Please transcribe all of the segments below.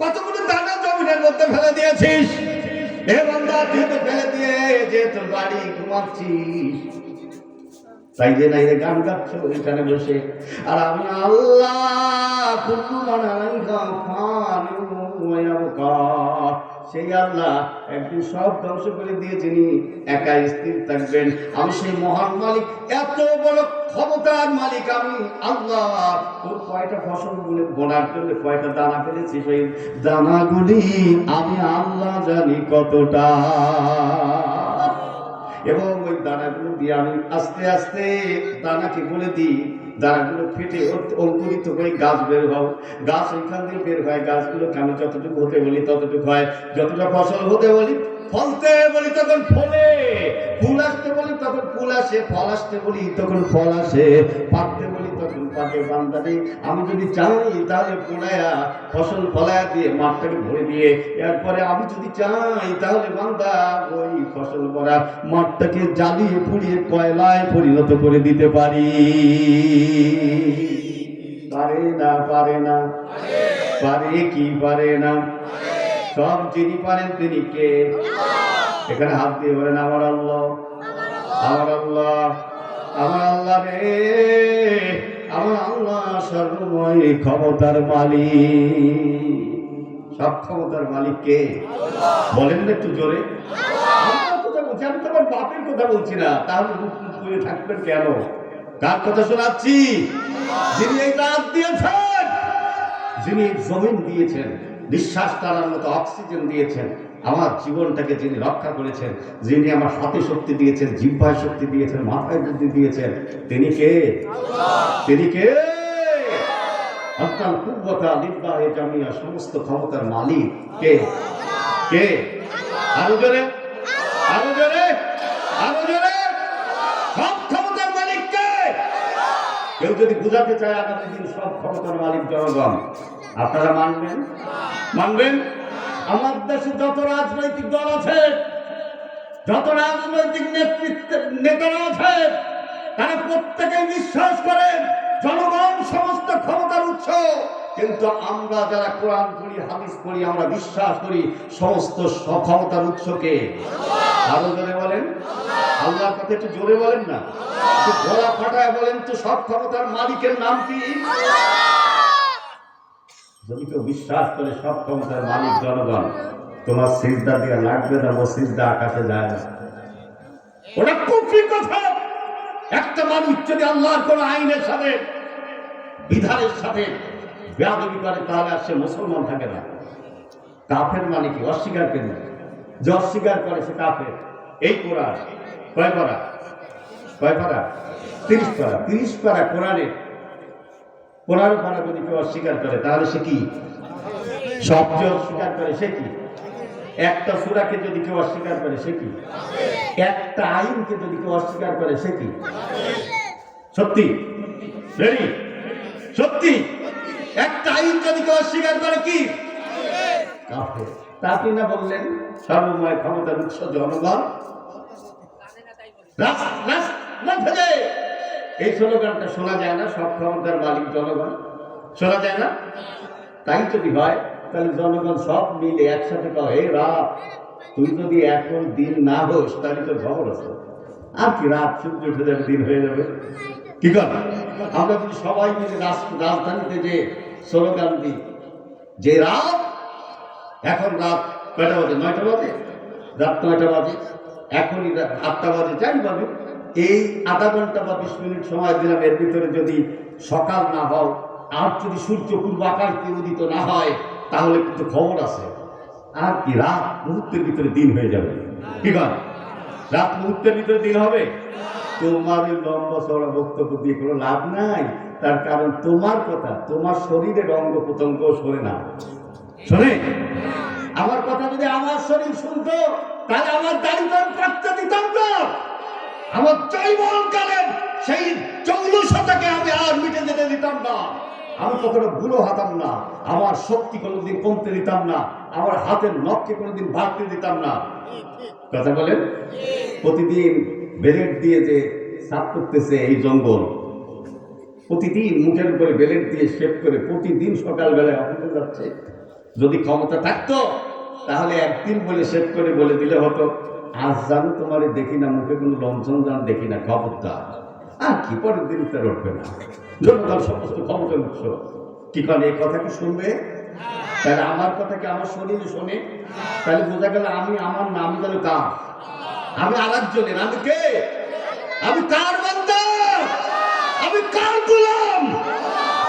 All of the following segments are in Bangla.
কতগুলো দানা জমিনের মধ্যে ফেলে দিয়েছিস? হে বান্দা, তুই ফেলে দিয়ে যে তোর বাড়ি ঘুমাচ্ছিস। তাই যে গান গাচ্ছ বসে। আর আমি আল্লাহ ওয়া ইয়াবকা। সেই আল্লাহ একদিন সব ধ্বংস করে দিয়ে যিনি একা স্থির থাকবেন। আমি সেই মহান মালিক, এত বড় ক্ষমতার মালিক আমি। আল্লাহ, তোর কয়টা ফসল বলে বলার জন্য কয়টা দানা ফেলেছি সেই দানাগুলি? আমি আল্লাহ জানি কতটা। এবং ওই দানাগুলো দিয়ে আমি আস্তে আস্তে দানাকে বলে দিই, দানাগুলো ফেটে অঙ্কুরিত হয়ে গাছ বের হও গাছ ওইখান দিয়ে বের হয় গাছগুলোকে আমি যতটুকু হতে বলি ততটুকু হয়। যতটা ফসল হতে বলি ফলতে বলি তখন ফলে। ফুল আসতে বলি তখন ফুল আসে, ফল আসতে বলি তখন ফল আসে। পাকতে বলি আমি যদি চাই, তাহলে পোড়ায়া ফসল ফলায়া দিয়ে মাঠটাকে ভরে দিয়ে, এরপরে আমি যদি চাই, তাহলে বান্দা ওই ফসল ভরা মাঠটাকে জ্বালিয়ে পুড়িয়ে কয়লায় পরিণত করে দিতে পারি। পারে না পারে না। পারে কি পারে না? সব যিনি পারেন তিনি কে? এখানে হাত দিয়ে বলেন, আমার আল্লাহ। আমার আল্লাহ। আমার আল্লাহ রে। আমার আল্লাহ সর্বময় ক্ষমতার মালিক। সব ক্ষমতার মালিক কে? বলেন না একটু জোরে। আমি তো আমার বাপের কথা বলছি না। তাহলে করে থাকবেন কেন? কার কথা শোনাচ্ছি? যিনি এই রাত দিয়েছেন যিনি জমিন দিয়েছেন নিঃশ্বাস টানার মতো অক্সিজেন দিয়েছেন আমার জীবনটাকে যিনি রক্ষা করেছেন, যিনি আমার হাতে শক্তি দিয়েছেন, জিহ্বায় শক্তি দিয়েছেন, মাথায় বুদ্ধি দিয়েছেন, তিনি কে? তিনি কে? আত্মাল কুব্বতা লিব্বাহে জামিয়া, সমস্ত ক্ষমতার মালিক কে? কে? আরও আরও আরও সব ক্ষমতার মালিক কে? কেউ যদি বুঝাতে চায়, আগামী দিন সব ক্ষমতার মালিক জনগণ। আপনারা মানবেন? মানবেন? আমার দেশে যত রাজনৈতিক দল আছে, যত রাজনৈতিক নেতৃত্বের নেতারা আছে, তারা প্রত্যেকে বিশ্বাস করে জনগণ সমস্ত ক্ষমতার উৎস। কিন্তু আমরা যারা কোরআন করি হাদিস করি আমরা বিশ্বাস করি সমস্ত ক্ষমতার উৎসকে। আরও জোরে বলেন। আল্লাহর কথা একটু জোরে বলেন না। গলা ফাটায় বলেন তো সব ক্ষমতার মালিকের নাম কি? যদি কেউ বিশ্বাস করে সব ক্ষমতার মালিক জনগণ, তোমার সিজদা দিয়ে লাগবে না, ও সিজদা আকাশে যায় না। ওটা কুফরি কথা। একটা মানুষ যদি আল্লাহর কোন আইনের সাথে, বিধানের সাথে বেয়াদবি করে, তাহলে আর সে মুসলমান থাকে না। কাফের মানে কি? অস্বীকার কেন যে অস্বীকার করে সে কাফের। এই কোরআন কয় পারা? কয় পারা? তিরিশ পারা। তিরিশ পারা কোরআনের পনেরো পারা যদি কেউ অস্বীকার করে তাহলে সে কি যে অস্বীকার করে সে কি একটা সুরাকে যদি কেউ অস্বীকার করে সে কি একটা আইনকে যদি কেউ অস্বীকার করে সে কি সত্যি রেডি সত্যি একটা আইন যদি কেউ অস্বীকার করে কি তা আপনি না বললেন সর্বময় ক্ষমতার উৎস জনগণ রাস- রাস- না। এই স্লোগানটা শোনা যায় না, সব ক্ষমতার মালিক জনগণ। শোনা যায় না? তাই যদি হয়, তাহলে জনগণ সব মিলে একসাথে কও হে রাত, তুই যদি এখন দিন না হোস, তাহলে তো খবর আছে। আর কি রাত, সূর্য উঠে যাবে, দিন হয়ে যাবে। কি কর আমরা যদি সবাই মিলে রাজধানীতে যে স্লোগান দিই, যে রাত, এখন রাত কয়টা বাজে? নয়টা বাজে? রাত নয়টা বাজে। এখনই আটটা বাজে, যাই বাজে এই আধা ঘণ্টা বা বিশ মিনিট সময় দিলাম, এর ভিতরে যদি সকাল না হয়, আর যদি সূর্য পূর্ব আকাশ উদিত না হয়, তাহলে কিন্তু খবর আছে। আর কি, রাত মুহূর্তের ভিতরে দিন হয়ে যাবে। কি কর রাত মুহূর্তের ভিতরে দিন হবে? তোমার ওই লম্বা চড়া বক্তব্য দিয়ে কোনো লাভ নাই। তার কারণ তোমার কথা, তোমার শরীরের অঙ্গ প্রত্যঙ্গ শোনে না। শোনে? আমার কথা যদি আমার শরীর শুনতো, তাহলে আমার দাড়ি তো আমি দিতাম না আমার জৈবন কালের সেই চৌলসতাকে আমি আর মিটে যেতে দিতাম না। আমি কখনো বুড়ো হতাম না। আমার শক্তি কোনোদিন কমতে দিতাম না। আমার হাতের নখকে কোনোদিন বাড়তে দিতাম না। কথা বলেন? প্রতিদিন বেলেট দিয়ে যে সাফ করতেছে এই জঙ্গল, প্রতিদিন মুখের উপরে বেলেট দিয়ে শেভ করে প্রতিদিন সকালবেলায় অফিসে যাচ্ছে। যদি ক্ষমতা থাকতো, তাহলে একদিন বলে সেট করে বলে দিলে হতো। আজ জানো তোমার দেখি না, মুখে কোনো লঞ্চন জান দেখি না, খবরদার। আর কি পরের দিন তার উঠবে না। জনতার সমস্ত ক্ষমতার উৎস। কি করে এই কথা কি শুনবে? তাহলে আমার কথা কি আমার শরীর শোনে? তাহলে বোঝা গেল আমি আমার নাম গেল কার? আমি আর একজনের আমি কে? আমি কার আমি কার গোলাম?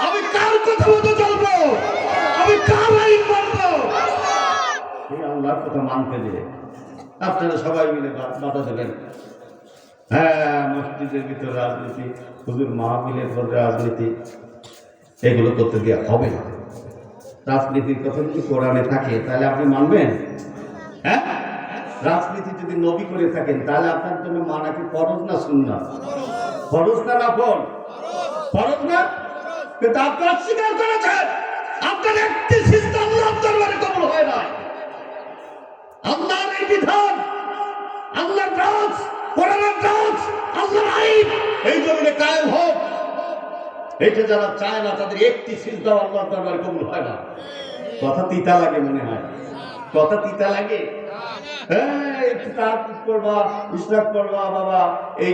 আমি কার কথা মতো চলবো? আমি কার আইন মানবো? আল্লাহর কথা মানতে দিয়ে আপনারা সবাই মিলে বাধা দেবেন। হ্যাঁ মসজিদের ভিতরে রাজনীতি, হুজুর মাহফিলের পর রাজনীতি, এগুলো করতে দেওয়া হবে না। রাজনীতির কথা যদি কোরআনে থাকে, তাহলে আপনি মানবেন? হ্যাঁ? রাজনীতি যদি নবী করে থাকেন, তাহলে আপনার জন্য মানা কি ফরজ না শুননা ফরজ না নফল ফরজ? না? কিন্তু আপনারা স্বীকার করেছেন আপনার একটি সিস্টেম দরবারে কবল হয় না আল্লাহর বিধান আল্লাহর রাজ কোরআনের আল্লাহর আইন এই জমিনে কায়েম হোক এটা যারা চায় না তাদের একটি দরবারে কবুল হয় না কথা তিতা লাগে মনে হয় কথা তিতা লাগে হ্যাঁ, বাবা, এই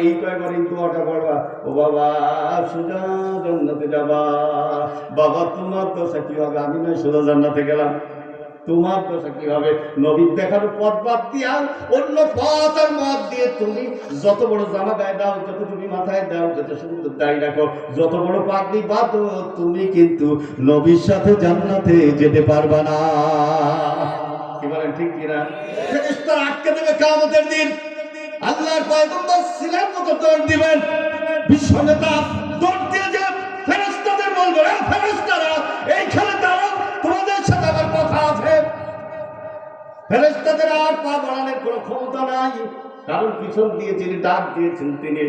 এই কয়বার পড়বা। ও। বাবা, তোমার দশা কি হবে? আমি নয় সোজা জান্নাতে গেলাম তোমার দশা কি হবে নবীর দেখানো পথ বাদ দিয়া অন্য পথ আর মত দিয়ে তুমি যত বড় জামা গায়ে দাও, যত তুমি মাথায় দাও, যত সুন্দর দাড়ি রাখো, যত বড় পাগড়ি বাঁধো তুমি কিন্তু নবীর সাথে জান্নাতে যেতে পারবা না। কি বলেন, ঠিক কিনা ফেরেশতারা আটকে দেবে কিয়ামতের দিন। আল্লাহর পয়গম্বর ছিলেন মতো দৌড় দিবেন। বিশ্ব নেতা দৌড় দিয়ে যে ফেরেশতাদের বলবে রে ফেরেশতাদের আর পা বাড়ানোর কোনো ক্ষমতা নাই। কারণ পিছন দিয়ে যিনি ডাক দিয়েছেন, তিনি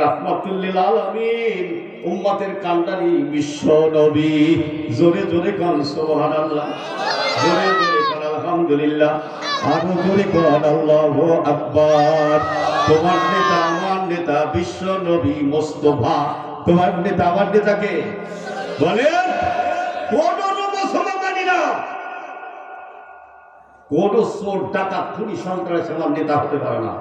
রাহমাতুল্লিল আলামিন। উম্মতের কান্ডারি বিশ্ব নবী। জোরে জোরে কান, সুবহানাল্লাহ। জোরে জোরে কান, আলহামদুলিল্লাহ। আরও জোরে কান, আল্লাহু আকবার। তোমার নেতা, আমার নেতা, বিশ্ব নবী মোস্তফা। তোমার নেতা, আমার নেতাকে বলেন কোন মুসলমান মানি না কোন ডাকাত খুনি সন্ত্রাস আমার নেতা হতে পারে না।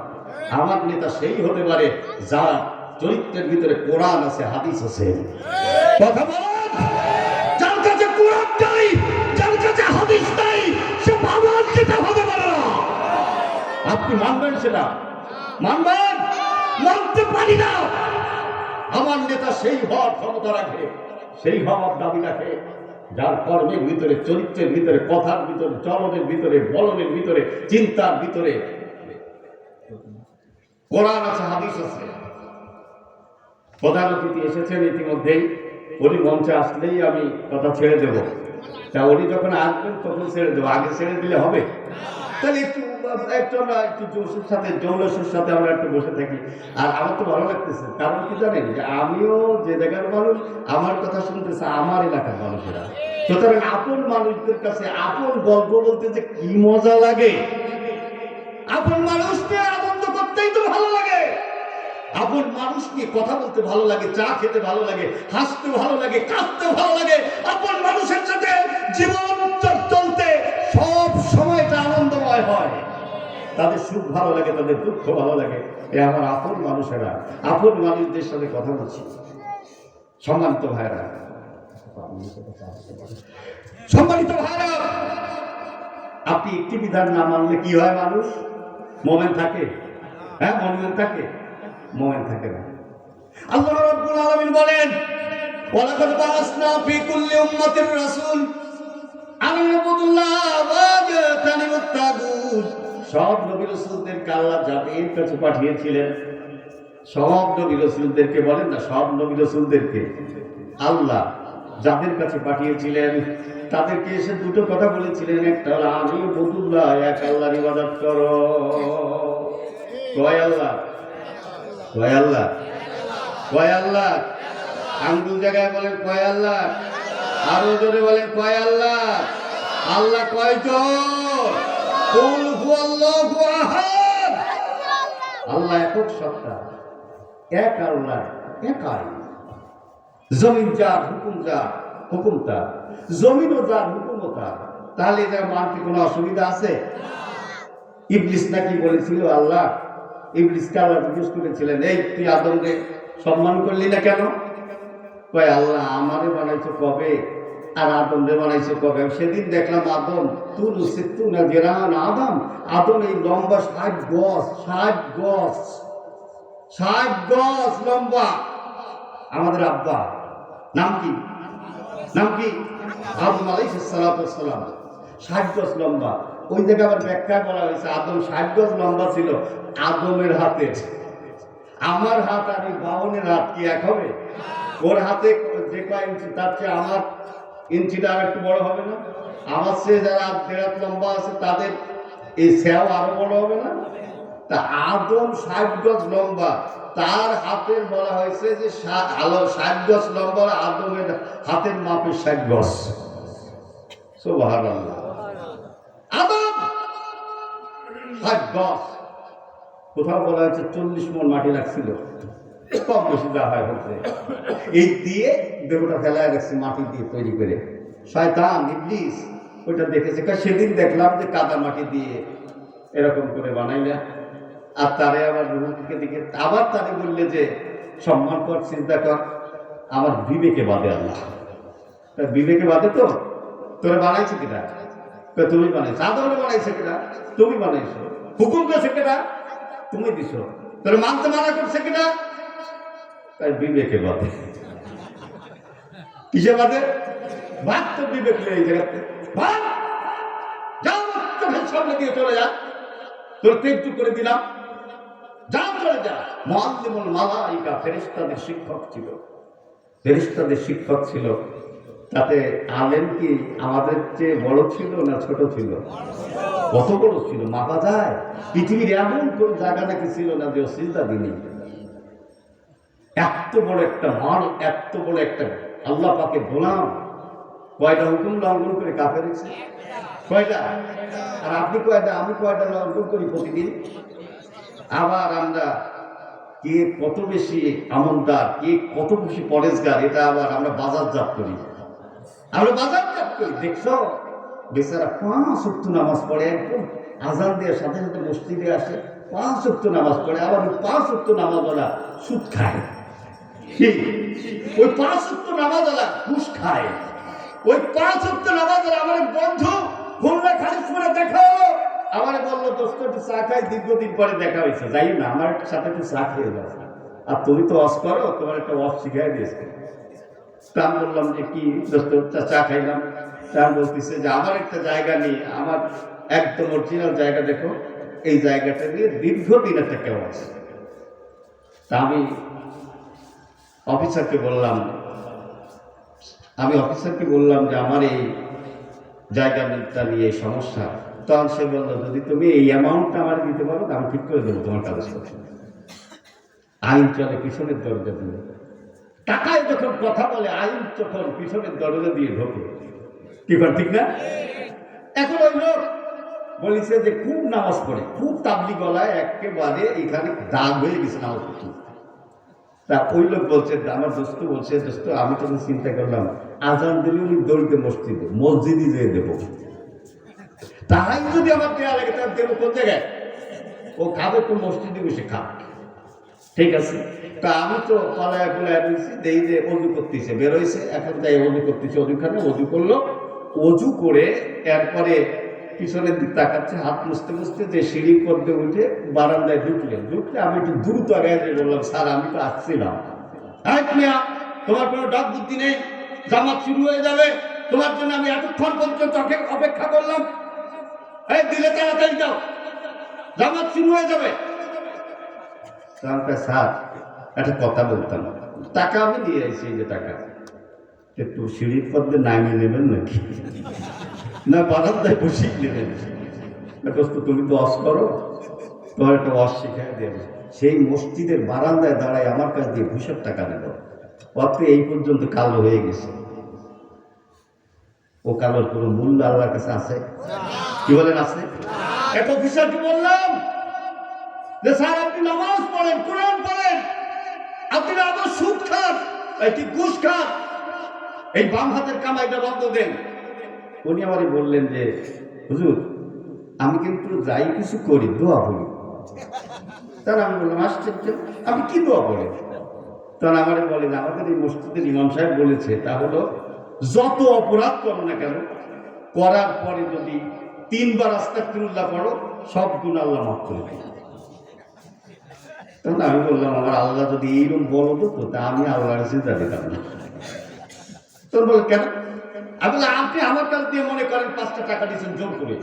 আমার নেতা সেই হতে পারে যার চরিত্রের ভিতরে কোরআন আছে, হাদিস আছে। কথা বলেন কোরআন হাদিস সে নেতা পারে না। আপনি মানবেন সেটা? মানবেন? মানতে পারি না। আমার নেতা সেই হওয়ার ক্ষমতা রাখে, সেই হওয়ার দাবি রাখে। যার কর্মের ভিতরে, চরিত্রের ভিতরে, কথার ভিতরে চলনের ভিতরে, বলনের ভিতরে, চিন্তার ভিতরে। কোরআন আছে, হাদিস আছে। প্রধান অতিথি এসেছেন ইতিমধ্যেই। উনি মঞ্চে আসলেই আমি কথা ছেড়ে দেব। তা উনি যখন আসবেন, তখন ছেড়ে দেবো। আগে ছেড়ে দিলে হবে? তাহলে একটু একটু সাথে আমরা একটু বসে থাকি। আর আমার তো ভালো লাগতেছে, কারণ কি জানেন আমিও যে জায়গার মানুষ, আমার কথা শুনতেছে আমার এলাকার মানুষেরা। আপন মানুষদের কাছে আপন গল্প বলতে যে কি মজা লাগে। আপন মানুষকে আনন্দ করতেই তো ভালো লাগে। আপন মানুষকে কথা বলতে ভালো লাগে, চা খেতে ভালো লাগে, হাসতে ভালো লাগে, কাঁদতে ভালো লাগে। আপন মানুষের সাথে জীবন চলতে সব সময়টা আনন্দময় হয়। তাদের সুখ ভালো লাগে, তাদের দুঃখ ভালো লাগে। এ আমার আপন মানুষেরা, আপন মানুষদের সাথে কথা বলছি। সম্মানিত ভাইরা সম্মানিত ভাইরা আপনি একটি বিধান না মানলে কি হয় মানুষ? মোমেন থাকে? হ্যাঁ মোমেন থাকে? মোমেন থাকে না। আল্লাহ রাব্বুল আলামিন বলেন, ওয়ালাকাদ বাআসনা ফি কুল্লি উম্মাতির রাসূল আন ইবুদুল্লাহ ওয়া তানিমুত তাগুত। সব নবী রাসূলদেরকে আল্লাহ জাতির কাছে পাঠিয়েছিলেন। সব নবী রসুলদেরকে বলেন না, সব নবী রসুলদেরকে। আল্লাহ যাদের কাছে পাঠিয়েছিলেন, তাদেরকে এসে দুটো কথা বলেছিলেন। একটা হলো, আমি বদুল্লাহ, এক আল্লাহর ইবাদত করো। কয় আল্লাহ? কয় আল্লাহ? কয় আল্লাহ? আঙ্গুল জায়গায় বলেন, কয় আল্লাহ? আরও জোরে বলেন, কয় আল্লাহ? আল্লাহ কয় আল্লাহ একক সত্তা। এক আল্লাহ একাই। জমিন যার হুকুম যার হুকুম তার জমিনও যার হুকুমও তার তাহলে এটা মানতে কোনো অসুবিধা আছে? ইবলিস নাকি বলেছিল, আল্লাহ, ইবলিসকে আল্লাহ জিজ্ঞেস করেছিলেন, এই, তুই আদমকে সম্মান করলি না কেন? কয়, আল্লাহ আমারে বানাইছো কবে? আর আদম বানাইছো কবে? সেদিন দেখলাম আদম তুল সিত্তু না জেরান আদম। আদম এই লম্বা ষাট গজ ষাট গজ ষাট গজ লম্বা। আমাদের আব্বা, নাম কি? নাম কি? আদম আলাইহিস সালাতু সালাম। ষাট গজ লম্বা। ওই জায়গায় আবার ব্যাখ্যা করা হয়েছে, আদম ষাট গজ লম্বা ছিল। আদমের হাতে। আমার হাত আর এই বাহনের হাত কি এক হবে? ওর হাতে যে কয় তার চেয়ে আমার ইঞ্চিটা আর একটু বড় হবে না। আমার চেয়ে যারা দেড় লম্বা আছে, তাদের এই স্যাও আরও বড় হবে না? তা আদম ষাট গজ লম্বা। তার হাতের বলা হয়েছে যে ষাট গজ লম্বা, আদমের হাতের মাপের ষাট গজ। আদম ষাট গজ। কোথাও বলা হয়েছে চল্লিশ মন মাটি রাখছিল। কম বেশি যা হয় হচ্ছে এই দিয়ে দেবটা ফেলা গেছে মাটি দিয়ে তৈরি করে। শয়তান, ইবলিস, ওইটা দেখেছে। কারণ সেদিন দেখলাম যে কাদা মাটি দিয়ে এরকম করে বানাইলা আর তারে আবার রুহুর দিকে আবার তারে বললে যে, সম্মান কর, চিন্তা কর, আমার বিবেকে বাদে আল্লাহ। তা বিবেকে বাদে তো? তোরা বানাইছে কিনা? তো তুমি বানাইছো। আদমরে বানাইছে কিনা? তুমি বানাইছো। হুকুম করছে কিনা? তুমি দিছো। তোর মানতে মানা করছে কিনা? তাই বিবেকে বাদে কিসে বাদে ভাগ তো বিবেক নেই এই জায়গাতে। ভাগ যাও চোখের সামনে দিয়ে চলে যা। তোর তেজু করে দিলাম। যা চলে যা। মহান্দিমুল মালাইকা ফেরিস্তাদের শিক্ষক ছিল। ফেরিস্তাদের শিক্ষক ছিল। তাতে আলেম কি আমাদের চেয়ে বড় ছিল না ছোট ছিল? কত বড় ছিল? মাপা যায়? পৃথিবীর এমন কোন জায়গা নাকি ছিল না যে চিন্তা দিনই এত বড় একটা মাল, এত বড় একটা আল্লাহ পাকে গোলাম। কয়টা হুকুম লঙ্ঘন করে কাপে রেখেছে কয়টা? আর আপনি কয়টা? আমি কয়টা লঙ্ঘন করি প্রতিদিন? আবার আমরা কে কত বেশি আমলদার, কে কত বেশি পরেশগার এটা আবার আমরা বাজার বাজারজাত করি। আমরা বাজারজাত করি, দেখছ? বেচারা পাঁচ অক্ট নামাজ পড়ে, একদম আজান দেওয়ার সাথে সাথে মসজিদে আসে, পাঁচ অক্ট নামাজ পড়ে, আবার পাঁচ অক্ট নামাজওয়ালা সুদ খায়? ওই পাঁচ অক্ট নামাজওয়ালা ঘুষ খায়। ওই পাঁচ অক্ট নামাজওয়ালা আমার বন্ধু খুলনা খালিশপুরে দেখা হলো আমার বলল, দোস্ত, একটু চা খাই। দীর্ঘদিন পরে দেখা হয়েছে। যাই না, আমার সাথে একটু চা খেয়ে যাও। আর তুমি তো অস করো, তোমার একটা অস শিখাই দিয়েছে। তা বললাম যে, কি দোস্ত, চা- খাইলাম? তা বলতেছে যে, আমার একটা জায়গা নিয়ে আমার একদম অরিজিনাল জায়গা দেখো। এই জায়গাটা নিয়ে দীর্ঘদিন একটা কেমন আছে। তা আমি অফিসারকে বললাম, আমি অফিসারকে বললাম যে আমার এই জায়গাটা নিয়ে সমস্যা। তখন সে বলল, যদি তুমি এই অ্যামাউন্টটা আমার দিতে পারো আমি ঠিক করে দেবো তোমার কাগজপত্র আইন চলে, পিছনের দরজা দিয়ে। টাকায় যখন কথা বলে, আইন যখন পিছনের দরজা দিয়ে ঢোকে। কি ঠিক না? এখন ওই লোক বলেছে যে খুব নামাজ পড়ে, খুব তাবলি গলায় একেবারে এখানে দাগ হয়ে গেছে নামাজ পড়তে। তা ওই লোক বলছে, আমার দোস্ত বলছে, দোস্ত, আমি তখন চিন্তা করলাম, আজান দিলে উনি দৌড়তে মসজিদে মসজিদে যেয়ে দেবো। তাহাই যদি আমার দেয়া লাগে, তার দেবো কোন জায়গায়? ও খাবে, তো মসজিদে বসে খাবে। ঠিক আছে? তা আমি তো পালায় পালায় বলছি, দেই যে অজু করতেছে বেরোইছে এখন তাই অজু করতেছে, অজুখানে অজু করল। অজু করে এরপরে পিছনের দিক তাকাচ্ছে হাত মুছতে মুছতে যে সিঁড়ি করতে উঠে বারান্দায় ঢুকলে। ঢুকলে আমি একটু দ্রুত আগে বললাম স্যার আমি তো আসছিলাম মিয়া, তোমার কোনো ডাক বুদ্ধি নেই? জামাত শুরু হয়ে যাবে। তোমার জন্য আমি এতক্ষণ পর্যন্ত অপেক্ষা করলাম। এই দিলে তাড়াতাড়ি যাও। জামাত শুরু হয়ে যাবে। স্যার একটা কথা বলতাম। টাকা আমি দিয়ে এই যে টাকা। একটু সিঁড়ির পদ্মে নামিয়ে নেবেন নাকি? না বারান্দায় বসিয়ে নেবেন দোস্ত, তুমি তো অস করো। তোমার একটা অস শিখাই দেবে। সেই মসজিদের বারান্দায় দাঁড়ায় আমার কাছ দিয়ে ভূষণ টাকা নিল। অত এই পর্যন্ত কালো হয়ে গেছে। ও কালোর কোনো মূল্য আল্লাহর কাছে আছে? কি বলেন, আছে? এত বিষয়টি বললাম? যে স্যার, আপনি নামাজ পড়েন, কোরআন পড়েন। আপনি আবার সুদ খান কি ঘুষ খান? এই বাম হাতের কামাইটা বন্ধ দেন। উনি আমারে বললেন যে, হুজুর, আমি কিন্তু যাই কিছু করি, দোয়া বলি। তার আমি বললাম, আশ্চর্য আমি কি দোয়া করি তখন আমারে বলেন আমাদের এই মসজিদের ইমাম সাহেব বলেছে, তা হলো যত অপরাধ করো না কেন, করার পরে যদি তিনবার আস্তাকুল্লাহ পড়ো, সব গুণ আল্লাহ মাফ করে দেয়। তখন আমি বললাম, আমার আল্লাহ যদি এইরকম বলো তো, তা আমি আল্লাহর চিন্তা দিতাম না। তখন বলে, কেন? আমি বললাম, আপনি আমার কাছ দিয়ে মনে করেন পাঁচটা টাকা দিয়েছেন, জোর করে।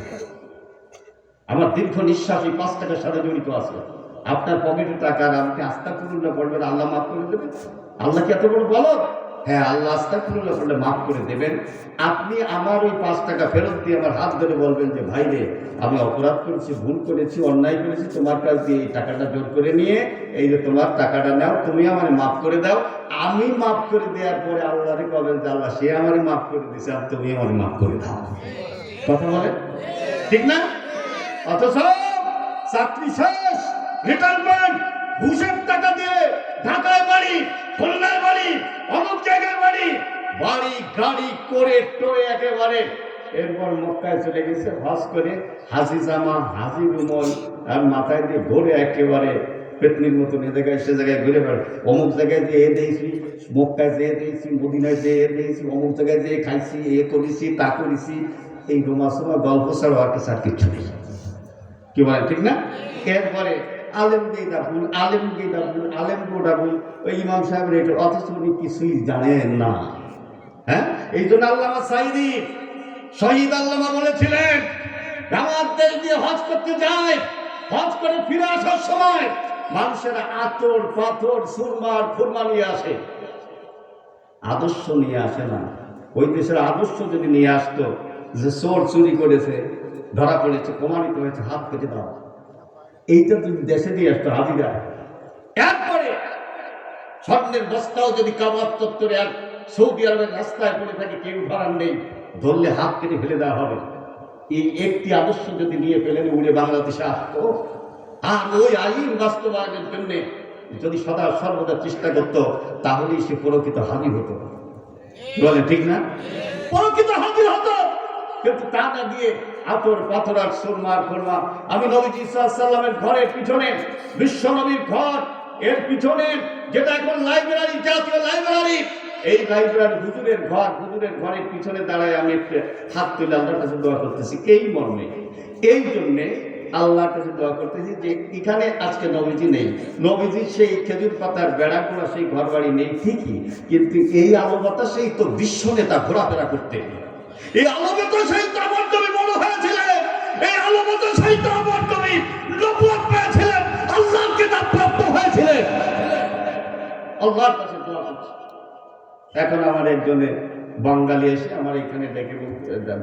আমার দীর্ঘ নিঃশ্বাস এই পাঁচ টাকার সাথে জড়িত আছে। আপনার পকেটে টাকা আর আপনি আস্থা করুল্লাহ পড়বেন আল্লাহ মাফ করে দেবেন। আল্লাহ কি এত বড় বলো হ্যাঁ আল্লাহ আস্থা করুল্লাহ পড়লে মাফ করে দেবেন। আপনি আমার ওই পাঁচ টাকা ফেরত দিয়ে আমার হাত ধরে বলবেন যে, ভাই রে, আমি অপরাধ করেছি, ভুল করেছি, অন্যায় করেছি, তোমার কাছ দিয়ে এই টাকাটা জোর করে নিয়ে, এই যে তোমার টাকাটা নাও, তুমি আমার মাফ করে দাও। আমি মাফ করে দেওয়ার পরে আল্লাহরে কবেন যে, আল্লাহ, সে আমারই মাফ করে দিছে আর তুমি আমার মাফ করে দাও। কথা বলে ঠিক না? অথচ চাকরি শেষ রিটায়ারমেন্ট ঘুষের টাকা দিয়ে ঢাকায় বাড়ি, খুলনায় বাড়ি জায়গায় বাড়ি। বাড়ি, গাড়ি, করে, টোয়ে একেবারে। এরপর মক্কায় চলে গেছে, হজ করে হাসি জামা হাসি রুমল আর মাথায় দিয়ে ঘুরে একেবারে। পেতনির মতন এ জায়গায় সে জায়গায় ঘুরে বেড়ায়। অমুক জায়গায় যে এ দিয়েছি, মক্কায় যেয়ে দিয়েছি, মদিনায় যেয়ে এ দিয়েছি, অমুক জায়গায় যেয়ে খাইছি, এ করেছি, তা করেছি। এই রোমা সোমা গল্প ছাড়া আর কিছু আর নেই। কি বলে ঠিক না? এরপরে আলেম গেদা ভুল, আলেম গেদা ভুল, আলেম গোটা ভুল? ওই ইমাম সাহেবের এটা অথচ উনি কিছুই জানেন না। হ্যাঁ? এই জন্য আল্লামা সাইদি শহীদ আল্লামা বলেছিলেন আমার দেশ দিয়ে হজ করতে যায়, হজ করে ফিরে আসার সময় মানুষের আতর, পাথর, সুরমার খুরমা নিয়ে আসে। আদর্শ নিয়ে আসে না। ওই দেশের আদর্শ যদি নিয়ে আসতো, যে চোর চুরি করেছে, ধরা পড়েছে, প্রমাণিত হয়েছে, হাত কেটে দাও এইটা যদি দেশে দিয়ে আসতো হাজিরা এরপরে স্বর্ণের বস্তাও যদি কাবার চত্বরে আর সৌদি আরবের রাস্তায় পড়ে থাকে, কেউ ধরার নেই। ধরলে হাত কেটে ফেলে দেওয়া হবে। এই একটি আদর্শ যদি নিয়ে ফেলেন, উড়ে বাংলাদেশে আসতো। আর ওই আইন বাস্তবায়নের জন্য যদি সদা সর্বদা চেষ্টা করত, তাহলেই সে প্রকৃত হাজির হতো। বলে ঠিক না? প্রকৃত হাজির হতো। কিন্তু তা না দিয়ে আতর পাথর আর সুরমার ফরমা আমি নবীজি সাল্লামের ঘরের পিছনে, বিশ্ব নবীর ঘর, এর পিছনে, যেটা এখন লাইব্রেরি, জাতীয় লাইব্রেরি, এই লাইব্রেরি হুজুরের ঘর, হুজুরের ঘরের পিছনে দাঁড়ায় আমি হাত তুলে আল্লাহর কাছে দোয়া করতেছি। এই মর্মে, এই জন্যে আল্লাহর কাছে দোয়া করতেছি যে এখানে আজকে নবীজি নেই। নবীজি সেই খেজুর পাতার বেড়াগুলো, সেই ঘর বাড়ি নেই ঠিকই, কিন্তু এই আলো বাতাস সেই তো বিশ্ব নেতা ঘোরাফেরা করতেন এই সেই তাবর্তমী বড় হয়েছিলেন। এই তাবর্তমী নবুয়ত পেয়েছিলেন। আল্লাহর কিতাব প্রাপ্ত হয়েছিলেন। আল্লাহর কাছে দোয়া করছি। এখন আমার একজনে বাঙালি এসে আমার এখানে ডেকে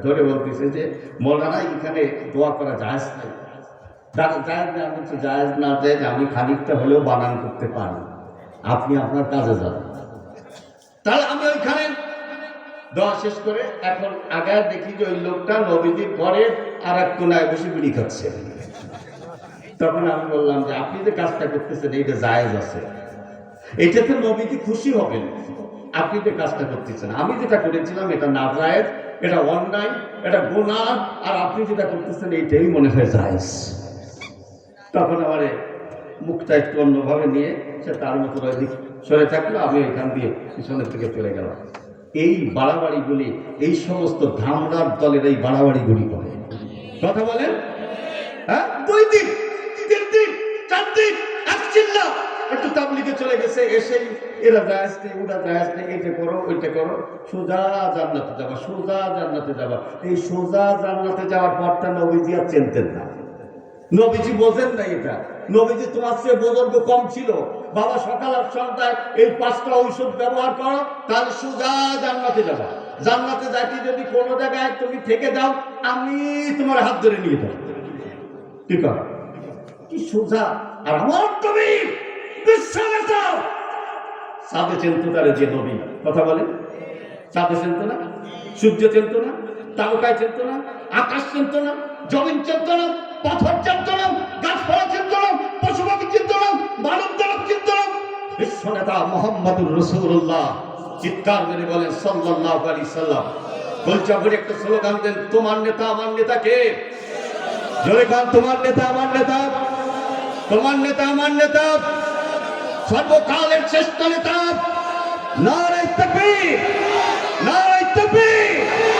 ধরে বলতেছে যে, মৌলানা, এখানে দোয়া করা যায় জায়েজ না, আমি না আমি খানিকটা হলেও বানান করতে পারি। আপনি আপনার কাজে যান। তাহলে আমি দোয়া শেষ করে এখন আগে দেখি যে ওই লোকটা নবীজির ঘরে আর এক কোনায় বসে বিড়ি খাচ্ছে। তখন আমি বললাম যে, আপনি যে কাজটা করতেছেন, এইটা জায়েজ আছে। এটাতে নবীজি খুশি হবেন। আপনি যে কাজটা করতেছেন, আমি যেটা করেছিলাম, এটা না জায়েজ, এটা অন্যায়, এটা গুনাহ, আর আপনি যেটা করতেছেন, এইটাই মনে হয় জায়েজ। তখন আমার মুখটা একটু অন্যভাবে নিয়ে সে তার মতো সরে থাকল, আমি এখান দিয়ে পিছনের থেকে চলে গেলাম। এই বাড়াবাড়িগুলি এই সমস্ত ধামরার দলের এই বাড়াবাড়িগুলি করে। কথা বলেন? হ্যাঁ? দুই দিন, তিন দিন, চার দিন চিল্লা একটু তাবলিগে চলে গেছে, এসেই এরা জায়াজ নেই ওরা জায়াজ নেই এইটা করো, ওইটা করো। সোজা জান্নাতে যাবা, সোজা জান্নাতে যাবা। এই সোজা জান্নাতে যাওয়ার পরটা নবীজি আর চিনতেন না। নবীজি বোঝেন না এটা। নবীজি তোমার চেয়ে বুজুর্গ কম ছিল। বাবা সকাল আর সন্ধ্যায় এই পাঁচটা ঔষধ ব্যবহার করো তাহলে সোজা জান্নাতে যাবা। জান্নাতে যাইতে যদি কোনো জায়গায় তুমি থেকে যাও, আমি তোমার হাত ধরে নিয়ে যাব। কর? কি সোজা? আর আমার তুমি বিশ্বাসে যাও। সাদে চিন্ত তারে যে নবী, কথা বলে? চাঁদে চিনত না? সূর্য চিনত না? তারকায় চিনত না? আকাশ চিনত না? জমিন চিনত না? পাথর চিনত না? গাছপালা চিনত না? পশু পাখি না? মানব দানব চিনত বিশ্ব নেতা মোহাম্মদুর রসুল্লাহ চিৎকার করে বলেন, সাল্লাল্লাহু আলাইহি সাল্লাম। আপনি একটা স্লোগান দেন, তোমার নেতা আমার নেতা কে? জোরে খান তোমার নেতা আমার নেতা। তোমার নেতা আমার নেতা। সর্বকালের শ্রেষ্ঠ নেতা। নারায় তাকবীর। নারায় তাকবীর।